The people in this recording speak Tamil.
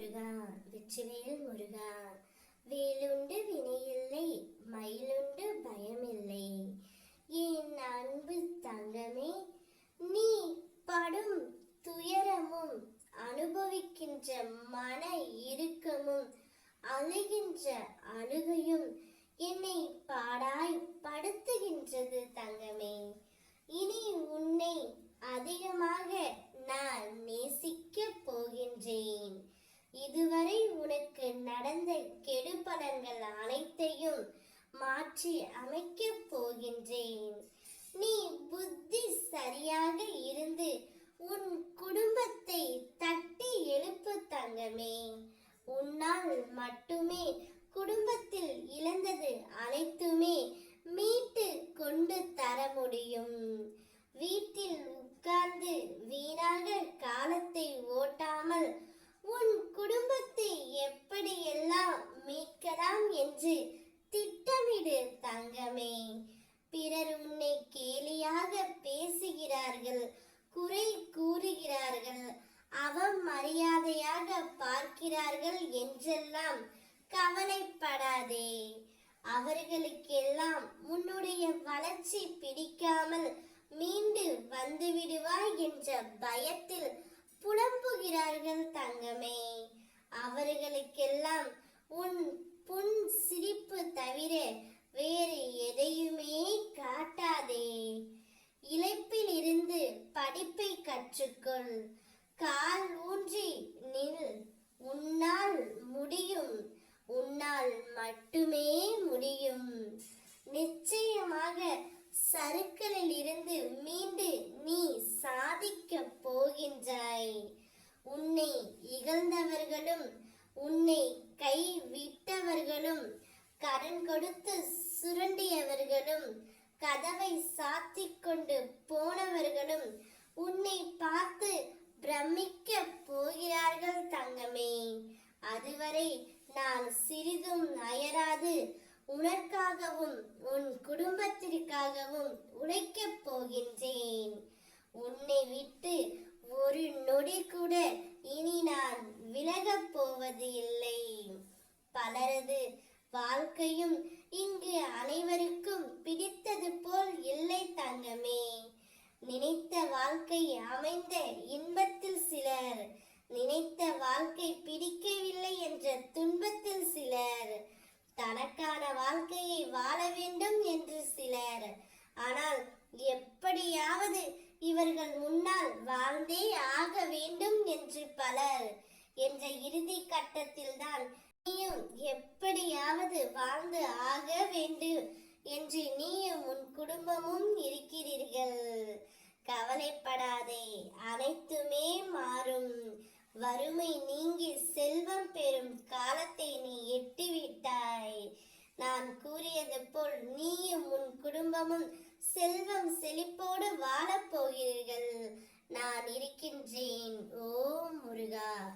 முருகா வெற்றிவேல் முருகா. வேலுண்டு வினையில்லை மயிலுண்டு பயமில்லை. என் அன்பு தங்கமே நீ படும் துயரமும் அனுபவிக்கின்ற மன இறுக்கமும் அழுகின்ற அழுகையும் ஆட்சி அமைக்கப் போகின்றேன். நீ புத்தி சரியாக இருந்து உன் குடும்பத்தை தட்டி எழுப்பு தங்கமே. உன்னால் மட்டுமே குடும்பத்தில் இழந்தது அனைத்துமே மீட்டு கொண்டு தர முடியும். வீட்டில் உட்கார்ந்து வீணாக காலத்தை ஓட்டா உன் குடும்பத்தை எப்படியெல்லாம் மீட்கலாம் என்று என்று தங்கமே. பிறர் உன்னை கேலியாக பேசுகிறார்கள் குறை கூறுகிறார்கள் அவமரியாதையாக பார்க்கிறார்கள் என்றெல்லாம் கவலைப்படாதே. அவர்களுக்கெல்லாம் உன்னுடைய வளர்ச்சி பிடிக்காமல் மீண்டு வந்துவிடுவாய் என்ற பயத்தில் புலம்புகிறார்கள் தங்கமே. அவர்களுக்கெல்லாம் உன் புன் சிரிப்பு தவிர வேறு எதையுமே காட்டாதே. இழைப்பில் இருந்து படிப்பை கற்றுக்கொள். கால் ஊன்றி நில். உன்னால் முடியும். உன்னால் மட்டுமே முடியும். நிச்சயமாக சருக்களில் இருந்து மீண்டு நீ சாதிக்க போகின்றாய். உன்னை இகழ்ந்தவர்களும் உன்னை கைவிட்டவர்களும் கடன் கொடுத்து சுரண்டியவர்களும் கதவை சாத்தி கொண்டு போனவர்களும் உன்னை பார்த்து பிரமிக்க போகிறார்கள் தங்கமே. அதுவரை நான் சிறிதும் அயராது உனக்காகவும் உன் குடும்பத்திற்காகவும் உழைக்கப் போகின்றேன். உன்னை விட்டு ஒரு நொடி கூட இனி நான் விலகப் போவது இல்லை. பலரது வாழ்க்கையும் இங்கு அனைவருக்கும் பிடித்தது போல் இல்லை தங்கமே. நினைத்த வாழ்க்கை அமைந்த இன்பத்தில் சிலர் நினைத்த வாழ்க்கை பிடிக்கவில்லை என்ற துன்பத்தில் சிலர் தனக்கான வாழ்க்கையை வாழ வேண்டும் என்று சிலர். ஆனால் எப்படியாவது இவர்கள் முன்னால் வாழ்ந்தே ஆக வேண்டும் என்று பலர். என்ற இறுதி கட்டத்தில்தான் நீயும் எப்படியாவது வாழ்ந்து ஆக வேண்டும் என்று நீயும் உன் குடும்பமும் இருக்கிறீர்கள். கவலைப்படாதே அனைத்துமே மாறும். வறுமை நீங்கி செல்வம் பெறும் காலத்தை நீ எட்டிவிட்டாய். நான் கூறியது போல் நீயும் உன் குடும்பமும் செல்வம் செழிப்போடு வாழப் போகிறீர்கள். நான் இருக்கின்றேன் ஓ முருகா.